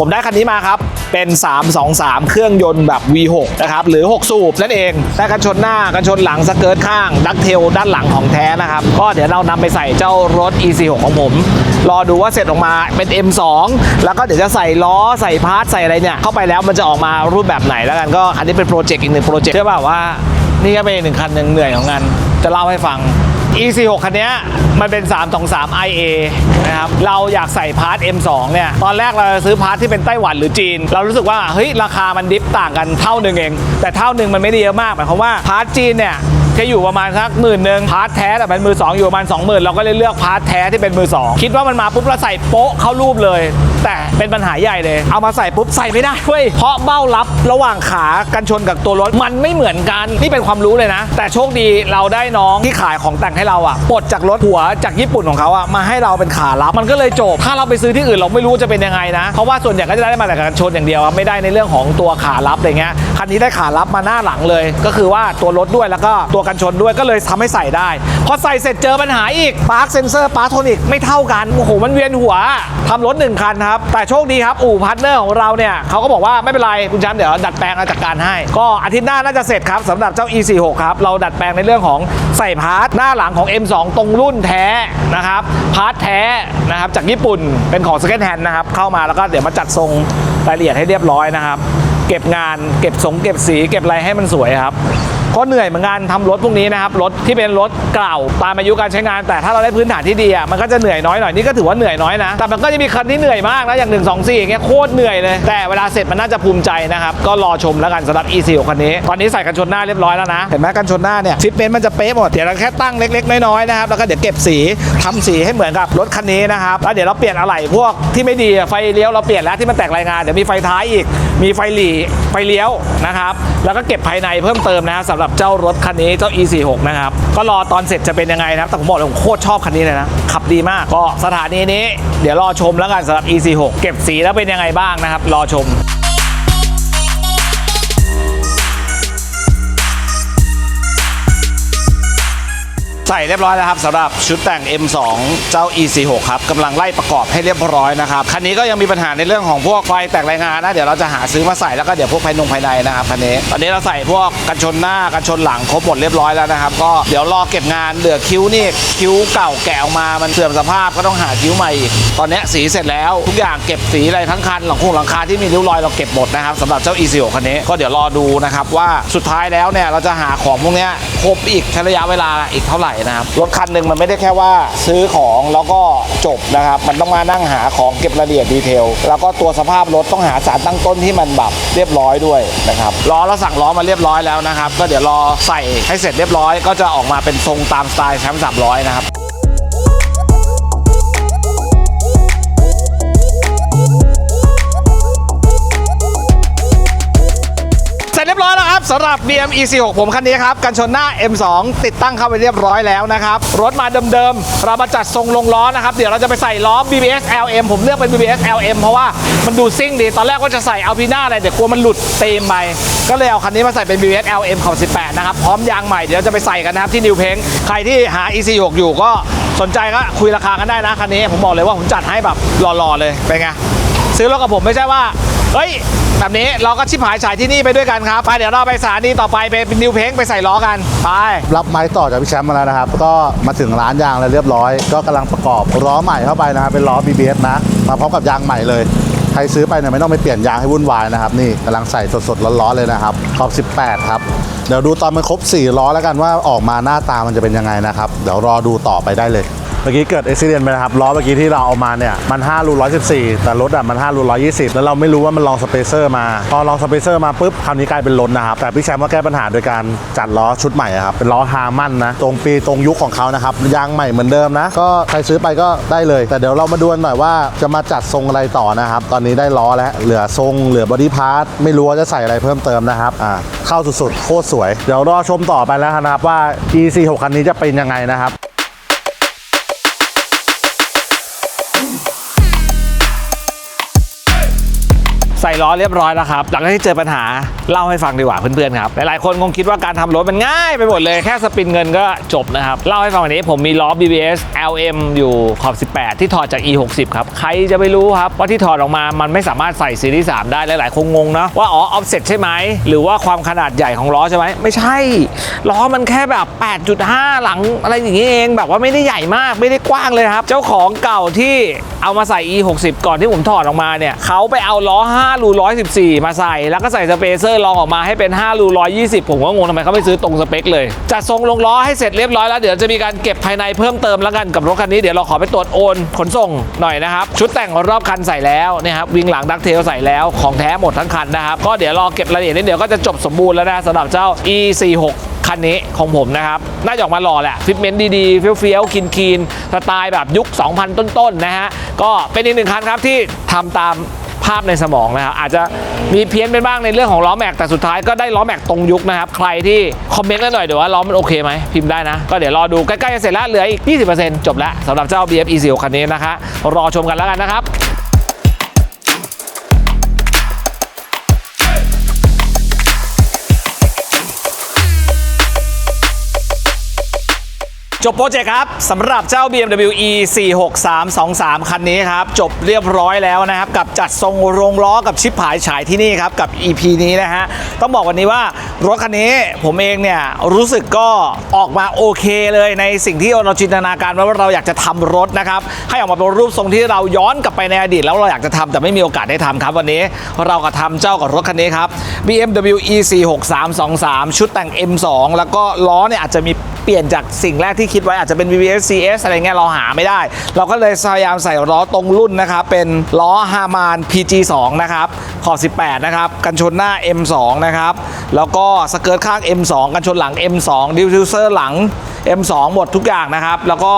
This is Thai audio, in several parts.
ผมได้คันนี้มาครับ เป็น 323 เครื่องยนต์แบบ V6 นะครับ หรือ 6 สูบนั่นเองได้กันชนหน้า กันชนหลังสเกิร์ตข้าง ดักเทลด้านหลังของแท้นะครับ ก็เดี๋ยวเรานำไปใส่เจ้ารถ E46 ของผม รอดูว่าเสร็จออกมาเป็น M2 แล้วก็เดี๋ยวจะใส่ล้อใส่พาร์ทใส่อะไรเนี่ย เข้าไปแล้วมันจะออกมารูปแบบไหนแล้วกันก็อันนี้เป็นโปรเจกต์อีกหนึ่งโปรเจกต์เชื่อเปล่าว่า นี่ก็เป็นอีกหนึ่งคันหนึ่งเหนื่อยของงานจะเล่าให้ฟัง E46 คันนี้มันเป็น 323 IA นะครับ เราอยากใส่พาร์ท M2 เนี่ย ตอนแรกเราจะซื้อพาร์ทที่เป็นไต้หวันหรือจีน เรารู้สึกว่า เฮ้ย ราคามันดิฟต่างกันเท่าหนึ่งเอง แต่เท่าหนึ่งมันไม่ได้เยอะมากหมายความว่าพาร์ทจีนเนี่ยจะอยู่ประมาณสักหมื่นหนึ่งพาร์ทแท้แต่เป็นมือ 2 อยู่ประมาณ 20,000 เราก็เลยเลือกพาร์ทแท้ที่เป็นมือ 2 คิดว่ามันมาปุ๊บเราใส่โป๊ะเข้ารูปเลย แต่เป็นปัญหาใหญ่เลย เอามาใส่ปุ๊บใส่ไม่ได้เว้ยเพราะเบ้ารับระหว่างขากันชนกับตัวรถมันไม่เหมือนกันนี่เป็นความรู้เลยนะ แต่โชคดีเราได้น้องที่ขายของแต่งให้เราอะปลดจากรถหัวจากญี่ปุ่นของเขาอะมาให้เราเป็นขารับมันก็เลยจบ ถ้าเราไปซื้อที่อื่นเราไม่รู้จะเป็นยังไงนะเพราะว่าส่วนใหญ่ก็จะได้มาแต่กันชนอย่างเดียวไม่ได้ในเรื่องของตัวขารับอะไรเงี้ยคันนี้ได้ขารับมาหน้าหลังเลย ก็คือว่าตัวรถด้วยแล้วก็ตัวกันชนด้วยก็เลยทำให้ใส่ได้พอใส่เสร็จเจอปัญหาอีกปาร์คเซนเซอร์ปาร์คโทนิกไม่เท่ากันโอ้โหมันเวียนหัวทำรถหนึ่งคันครับแต่โชคดีครับอู่พาร์ทเนอร์ของเราเนี่ยเขาก็บอกว่าไม่เป็นไรคุณชมป์เดี๋ยวดัดแปลงอาจัดการให้ ก็อาทิตย์หน้าน่าจะเสร็จครับสำหรับเจ้า E46 ครับเราดัดแปลงในเรื่องของใส่พาร์ทหน้าหลังของ M2 ตรงรุ่นแท้นะครับพาร์ทแท้นะครับจากญี่ปุ่นเป็นของ Second Hand นะครับเข้ามาแล้วก็เดี๋ยวมาจัดทรงรายละเอียดให้เรียบร้อยนะครับ เก็บงานเก็บสงเก็บสีเก็บอะไรให้มันสวยครับ ก็เหนื่อยเหมือนกันทำรถพวกนี้นะครับรถที่เป็นรถเก่าตามอายุการใช้งาน แต่ถ้าเราได้พื้นฐานที่ดีอะมันก็จะเหนื่อยน้อยหน่อยนี่ก็ถือว่าเหนื่อยน้อยนะแต่มันก็จะมีคันที่เหนื่อยมากนะอย่าง1 2 4อย่างเงี้ยโคตรเหนื่อยเลยแต่เวลาเสร็จมันน่าจะภูมิใจนะครับก็รอชมแล้วกันสำหรับ e 4คันนี้ ตอนนี้ใส่กันชนหน้าเรียบร้อยแล้วนะเห็นไหมกันชนหน้าเนี่ยฟิตเมนต์มันจะเป๊ะหมดเดี๋ยวเราแค่ตั้งเล็ก ๆ น้อยๆนะครับแล้วก็เดี๋ยวเก็บสีทำสีให้เหมือนกับรถคันนี้นะครับแล้วเดี๋ยวเราเปลี่ยนอะไหล่พวกที่ไม่ดีไฟเลี้ยวเราเปลี่ยนแล้วที่มันแตกรายงานเดี๋ยวมีไฟท้ายอีก มีไฟหลีไฟเลี้ยวนะครับแล้วก็เก็บภายในเพิ่มเติมนะครับสำหรับเจ้ารถคันนี้เจ้า E46 นะครับ ก็รอตอนเสร็จจะเป็นยังไงนะครับ แต่ผมบอกเลยผมโคตรชอบคันนี้เลยนะ ขับดีมาก ก็สถานีนี้ เดี๋ยวรอชมแล้วกันสำหรับ E46 เก็บสีแล้วเป็นยังไงบ้างนะครับ รอชม ใส่เรียบร้อยแล้วครับสำหรับชุดแต่ง M2 เจ้า E46 ครับกำลังไล่ประกอบให้เรียบร้อยนะครับคันนี้ก็ยังมีปัญหาในเรื่องของพวกไฟแตกรายงานนะเดี๋ยวเราจะหาซื้อมาใส่แล้วก็เดี๋ยวพวกภายนงภายในนะครับคันนี้ตอนนี้เราใส่พวกกันชนหน้ากันชนหลังครบหมดเรียบร้อยแล้วนะครับก็เดี๋ยวรอเก็บงานเหลือคิ้วนี่คิ้วเก่าแกะออกมามันเสื่อมสภาพก็ต้องหาคิ้วใหม่อีกตอนนี้สีเสร็จแล้วทุกอย่างเก็บสีอะไรทั้งคันหลังคงหลังคาที่มีริ้วรอยเราเก็บหมดนะครับสำหรับเจ้า E46 คันนี้ก็เดี๋ยวรอดูนะครับว่าสุดท้ายแล้วเนี่ยเราจะหาของพวกนี้ครบอีกใช้ระยะเวลาอีกเท่าไหร่นะครับ รถคันหนึ่งมันไม่ได้แค่ว่า ซื้อของแล้วก็จบนะครับ มันต้องมานั่งหาของเก็บรายละเอียดดีเทล แล้วก็ตัวสภาพรถต้องหาสารตั้งต้นที่มันแบบเรียบร้อยด้วยนะครับล้อเราสั่งล้อมาเรียบร้อยแล้วนะครับ ก็เดี๋ยวรอใส่ให้เสร็จเรียบร้อย ก็จะออกมาเป็นทรงตามสไตล์แชมป์300นะครับำหรับ BM E46 ผมคันนี้ครับกันชนหน้า M2 ติดตั้งเข้าไปเรียบร้อยแล้วนะครับ รถมาเดิมๆเรามาจัดทรงลงล้อนะครับ เดี๋ยวเราจะไปใส่ล้อ BBS LM ผมเลือกเป็น BBS LM เพราะว่ามันดูซิ่งดีตอนแรกว่าจะใส่ Alpina อะไรแต่กลัวมันหลุดเต็มไปก็เลยเอาคันนี้มาใส่เป็น BBS LM ของ 18 นะครับ พร้อมยางใหม่เดี๋ยวจะไปใส่กันนะครับที่นิวเพงใครที่หา E46 อยู่ก็สนใจก็คุยราคากันได้นะคันนี้ผมบอกเลยว่าผมจัดให้แบบหล่อๆเลยเป็นไงซื้อรถกับผมไม่ใช่ว่าเฮ้ย แบบนี้เราก็ชิบหายฉายที่นี่ไปด้วยกันครับไปเดี๋ยวเราไปสถานีต่อไปไปเป็นนิวเพงไปใส่ล้อกันไปรับไม้ต่อจากพี่แชมป์มาแล้วนะครับ ก็มาถึงร้านยางแล้วเรียบร้อย ก็กำลังประกอบล้อใหม่เข้าไปนะครับเป็นล้อ BBS นะ มาพร้อมกับยางใหม่เลยใครซื้อไปเนี่ยไม่ต้องไปเปลี่ยนยางให้วุ่นวายนะครับนี่กำลังใส่สดๆร้อนๆเลยนะครับขอบ 18 ครับ เดี๋ยวดูตอนมันครบ4ล้อแล้วกันว่าออกมาหน้าตามันจะเป็นยังไงนะครับ เดี๋ยวรอดูต่อไปได้เลย เมื่อกี้เกิดอุบิเหตุไปนะครับล้อเมื่อกี้ที่เราเอามาเนี่ยมัน5รู114 แต่รถอะมัน5รู120 แล้วเราไม่รู้ว่ามันลองสเปเซอร์มาพอลองสเปเซอร์มาปุ๊บคราวนี้กลายเป็นรถนนะครับแต่พี่แชมป์ก็แก้ปัญหาโดยการจัดล้อชุดใหม่อะครับเป็นล้อฮาร์มันนะตรงปีตรงยุคของเขานะครับยางใหม่เหมือนเดิมนะก็ใครซื้อไปก็ได้เลย แต่เดี๋ยวเรามาดูกันหน่อยว่าจะมาจัดทรงอะไรต่อนะครับตอนนี้ได้ล้อแล้วเหลือทรงเหลือบอดี้พาร์ทไม่รู้ว่าจะใส่อะไรเพิ่มเติมนะครับอ่าเข้าสุดๆโคตรสวย เดี๋ยวรอชมต่อไปแล้วนะครับว่า E46 คันนี้จะเป็นยังไงนะครับ ใส่ล้อเรียบร้อยแล้วครับ หลังจากที่เจอปัญหาเล่าให้ฟังดีกว่าเพื่อนๆครับ หลายๆคนคงคิดว่าการทำรถมันง่ายไปหมดเลยแค่สปินเงินก็จบนะครับ เล่าให้ฟังวันนี้ผมมีล้อ BBS LM อยู่ขอบ 18 ที่ถอดจาก E60 ครับ ใครจะไปรู้ครับ ว่าที่ถอดออกมามันไม่สามารถใส่ซีรีส์3ได้หลายๆคงงงนะว่าอ๋อออฟเซ็ตใช่ไหมหรือว่าความขนาดใหญ่ของล้อใช่ไหมไม่ใช่ล้อมันแค่แบบ 8.5 หลังอะไรอย่างนี้เองแบบว่าไม่ได้ใหญ่มากไม่ได้กว้างเลยครับ เจ้าของเก่าที่เอามาใส่ E60 ก่อนที่ผมถอดออกมาเนี่ยเขาไปเอาล้อ5รู114 มาใส่ แล้วก็ใส่สเปเซอร์ลองออกมาให้เป็น 5 รู 120 ผมก็งงทำไมเขาไม่ซื้อตรงสเปคเลย จัดทรงลงล้อให้เสร็จเรียบร้อยแล้ว เดี๋ยวจะมีการเก็บภายในเพิ่มเติมแล้วกันกับรถคันนี้ เดี๋ยวเราขอไปตรวจโอนขนส่งหน่อยนะครับ ชุดแต่งรอบคันใส่แล้วนะครับวิงหลังดักเทลใส่แล้วของแท้หมดทั้งคันนะครับก็เดี๋ยวรอเก็บรายละเอียดนิดเดี๋ยวก็จะจบสมบูรณ์แล้วนะสำหรับเจ้า E46 คันนี้ของผมนะครับ น่าจะออกมาหล่อแหละ ฟิตเมนต์ดีๆ เฟี้ยวๆคินคีนๆสไตล์แบบยุค 2,000 ต้นๆ นะฮะ ก็เป็นอีกหนึ่งคันครับที่ทำตาม ภาพในสมองนะครับอาจจะมีเพี้ยนไปบ้างในเรื่องของล้อแม็กแต่สุดท้ายก็ได้ล้อแม็กตรงยุคนะครับใครที่คอมเมนต์กันหน่อยเดี๋ยวว่าล้อมันโอเคไหมพิมพ์ได้นะ ก็เดี๋ยวรอดูใกล้ๆจะเสร็จแล้วเหลืออีก 20%จบแล้วสำหรับเจ้า BF E 4 คันนี้นะคะรอชมกันแล้วกันนะครับ จบโปรเจกต์ครับสำหรับเจ้า BMW E 46323 คันนี้ครับ จบเรียบร้อยแล้วนะครับ กับจัดทรงโรงล้อกับชิปผายฉายที่นี่ครับ กับ EP นี้นะฮะ ต้องบอกวันนี้ว่ารถคันนี้ผมเองเนี่ย รู้สึกก็ออกมาโอเคเลยในสิ่งที่เราจินตนาการว้ว่าเราอยากจะทำรถนะครับ ให้ออกมาเป็นรูปทรงที่เราย้อนกลับไปในอดีต แล้วเราอยากจะทำแต่ไม่มีโอกาสได้ทำครับวันนี้เราก็ทำเจ้ากับรถคันนี้ครับ BMW E 46323 ชุดแต่ง M2 แล้วก็ล้อเนี่ยอาจจะมี เปลี่ยนจากสิ่งแรกที่คิดไว้อาจจะเป็น VVS CS อะไรเงี้ยเราหาไม่ได้ เราก็เลยพยายามใส่ล้อตรงรุ่นนะครับเป็นล้อฮามาน PG2 นะครับขอบ 18 นะครับ กันชนหน้า M2 นะครับ แล้วก็สเกิร์ตข้าง M2 กันชนหลัง M2 ดิวทิวเซอร์หลัง M2 หมดทุกอย่างนะครับ แล้วก็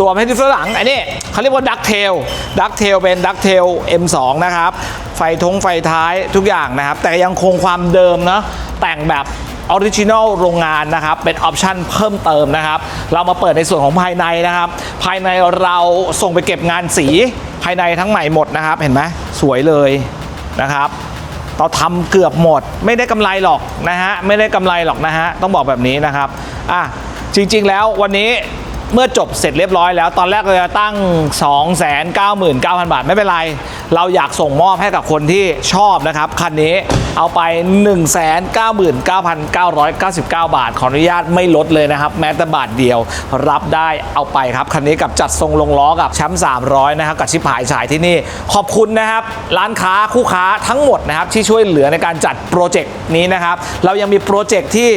ตัวไม่ดิวเซอร์หลังอันนี้เขาเรียกว่าดักเทลดักเทลเป็นดักเทล M2 นะครับ ไฟทงไฟท้ายทุกอย่างนะครับ แต่ยังคงความเดิมนะแต่งแบบ ออริจินอลโรงงานนะครับ เป็นออปชั่นเพิ่มเติมนะครับ เรามาเปิดในส่วนของภายในนะครับ ภายในเราส่งไปเก็บงานสีภายในทั้งใหม่หมดนะครับ เห็นไหมสวยเลยนะครับเราทำเกือบหมด ไม่ได้กำไรหรอกนะฮะไม่ได้กำไรหรอกนะฮะต้องบอกแบบนี้นะครับอะจริงๆแล้ววันนี้ เมื่อจบเสร็จเรียบร้อยแล้ว ตอนแรกเราจะตั้ง 299,000 บาท ไม่เป็นไร เราอยากส่งมอบให้กับคนที่ชอบนะครับ คันนี้เอาไป 199,999 บาท ขออนุญาตไม่ลดเลยนะครับ แม้แต่บาทเดียวรับได้เอาไปครับ คันนี้กับจัดทรงลงล้อกับแชมป์300 นะครับ กับชิปหายฉายที่นี่ ขอบคุณนะครับ ร้านค้าคู่ค้าทั้งหมดนะครับ ที่ช่วยเหลือในการจัดโปรเจกต์นี้นะครับ เรายังมีโปรเจกต์ที่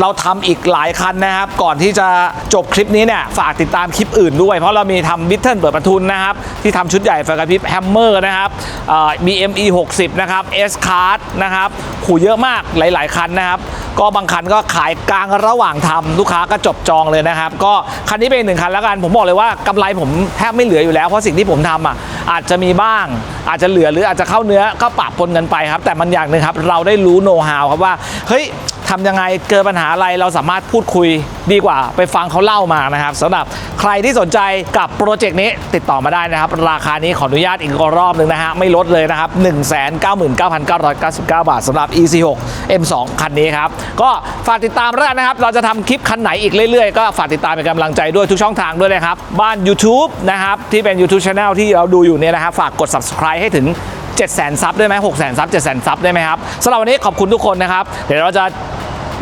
เราทำอีกหลายคันนะครับ ก่อนที่จะจบคลิปนี้เนี่ยฝากติดตามคลิปอื่นด้วย เพราะเรามีทำบิทเทิลเปิดประทุนนะครับ ที่ทำชุดใหญ่ไฟกระพริบแฮมเมอร์นะครับเอ่อ BME 60นะครับ S Card นะครับขู่เยอะมากหลาย ๆ คันนะครับ ก็บางคันก็ขายกลางระหว่างทำลูกค้าก็จบจองเลยนะครับ ก็คันนี้เป็นหนึ่งคันแล้วกัน ผมบอกเลยว่ากำไรผมแทบไม่เหลืออยู่แล้ว เพราะสิ่งที่ผมทำอะอาจจะมีบ้าง อาจจะเหลือหรืออาจจะเข้าเนื้อก็ปะปนกันไปครับ แต่มันอย่างหนึ่งครับ เราได้รู้โน้ตฮาวครับว่าเฮ้ย ทำยังไงเกิดปัญหาอะไรเราสามารถพูดคุยดีกว่าไปฟังเขาเล่ามานะครับสำหรับใครที่สนใจกับโปรเจกต์นี้ติดต่อมาได้นะครับ ราคานี้ขออนุญาตอีกรอบหนึ่งนะฮะไม่ลดเลยนะครับ 199,999 บาทสำหรับ E46 M2 คันนี้ครับ ก็ฝากติดตามแล้วกันนะครับ เราจะทำคลิปคันไหนอีกเรื่อยๆ ก็ฝากติดตามเป็นกำลังใจด้วยทุกช่องทางด้วยนะครับ บ้าน YouTube นะครับ ที่เป็น YouTube Channel ที่เราดูอยู่เนี่ยนะครับฝากกด subscribe ให้ถึง700,000ซับได้ไหม600,000ซับ700,000ซับได้ไหมครับสำหรับวันนี้ขอบคุณทุกคนนะครับ เดี๋ยวเราจะ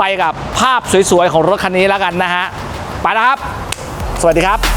ไปกับภาพสวยๆของรถคันนี้แล้วกันนะฮะไปแล้วครับ สวัสดีครับ